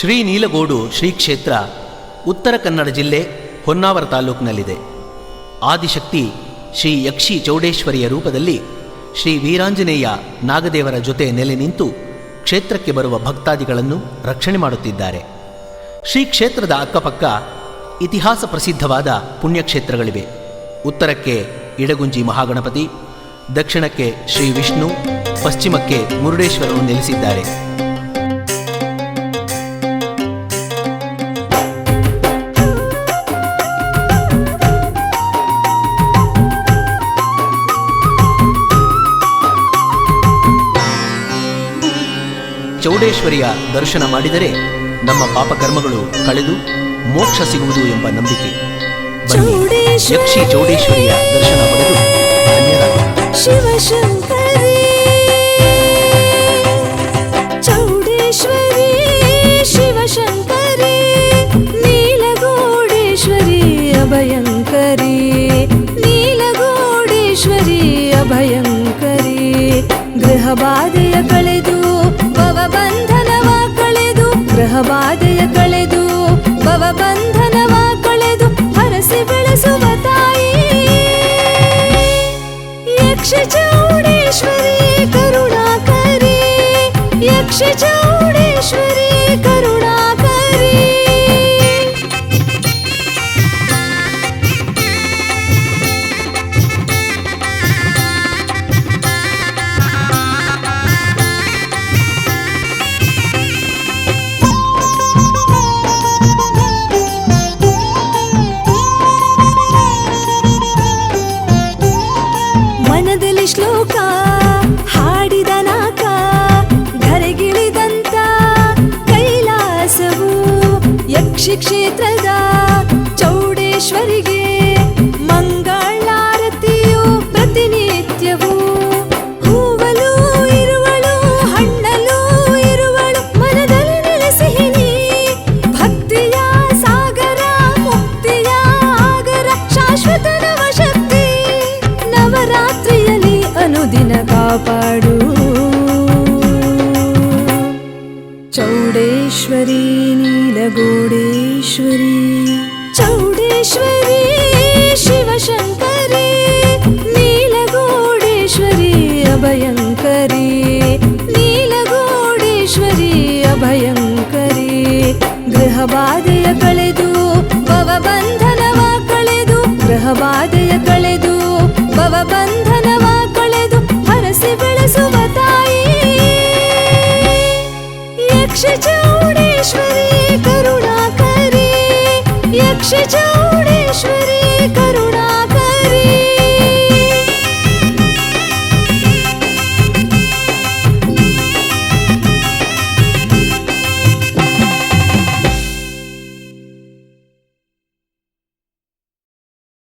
ಶ್ರೀ ನೀಲಗೋಡು ಶ್ರೀ ಕ್ಷೇತ್ರ ಉತ್ತರ ಕನ್ನಡ ಜಿಲ್ಲೆ ಹೊನ್ನಾವರ ತಾಲೂಕಿನಲ್ಲಿದೆ. ಆದಿಶಕ್ತಿ ಶ್ರೀ ಯಕ್ಷಿ ಚೌಡೇಶ್ವರಿಯ ರೂಪದಲ್ಲಿ ಶ್ರೀ ವೀರಾಂಜನೇಯ ನಾಗದೇವರ ಜೊತೆ ನೆಲೆ ನಿಂತು ಕ್ಷೇತ್ರಕ್ಕೆ ಬರುವ ಭಕ್ತಾದಿಗಳನ್ನು ರಕ್ಷಣೆ ಮಾಡುತ್ತಿದ್ದಾರೆ. ಶ್ರೀ ಕ್ಷೇತ್ರದ ಅಕ್ಕಪಕ್ಕ ಇತಿಹಾಸ ಪ್ರಸಿದ್ಧವಾದ ಪುಣ್ಯಕ್ಷೇತ್ರಗಳಿವೆ. ಉತ್ತರಕ್ಕೆ ಇಡಗುಂಜಿ ಮಹಾಗಣಪತಿ, ದಕ್ಷಿಣಕ್ಕೆ ಶ್ರೀ ವಿಷ್ಣು, ಪಶ್ಚಿಮಕ್ಕೆ ಮುರುಡೇಶ್ವರರು ನೆಲೆಸಿದ್ದಾರೆ. ಚೌಡೇಶ್ವರಿಯ ದರ್ಶನ ಮಾಡಿದರೆ ನಮ್ಮ ಪಾಪಕರ್ಮಗಳು ಕಳೆದು ಮೋಕ್ಷ ಸಿಗುವುದು ಎಂಬ ನಂಬಿಕೆ. ಯಕ್ಷಿ ಚೌಡೇಶ್ವರಿಯ ದರ್ಶನ ಪಡೆದು ಚೌಡೇಶ್ವರಿ, ಶಿವಶಂಕರಿ, ನೀಲಗೋಡೇಶ್ವರಿ, ಅಭಯಂಕರಿ ಕಳೆದು ಗೃಹ ಬಾಧೆಯ ಕಳೆದು ಭವ ಬಂಧನವ ಕಳೆದು ಹರಸಿ ಬೆಳೆಸುವ ತಾಯಿ ಯಕ್ಷ ಚೌಡೇಶ್ವರಿ ಕರುಣಾಕರಿ ಯಕ್ಷ ಚೌಡೇಶ್ವರಿ ಶ್ಲೋಕ ಹಾಡಿದ ನಾಕ ಧರೆಗಿಳಿದಂತ ಕೈಲಾಸವು ಯಕ್ಷಿ ಕ್ಷೇತ್ರದ ಚೌಡೇಶ್ವರಿಗೆ ನವರಾತ್ರಿಯಲ್ಲಿ ಅನುದಿನ ಕಾಪಾಡು ಚೌಡೇಶ್ವರಿ ನೀಲಗೋಡೇಶ್ವರಿ ಚೌಡೇಶ್ವರಿ ಶಿವಶಂಕರಿ ನೀಲಗೋಡೇಶ್ವರಿ ಅಭಯಂಕರಿ ನೀಲಗೋಡೇಶ್ವರಿ ಅಭಯಂಕರಿ ಗೃಹ ಬಾಧೆಯ ಕಳೆದು ಭವ ಬಂಧನವ ಕಳೆದು ಗೃಹ ಬಾಧೆಯ ಕಳೆದು এসেছে উড়েশ্বরী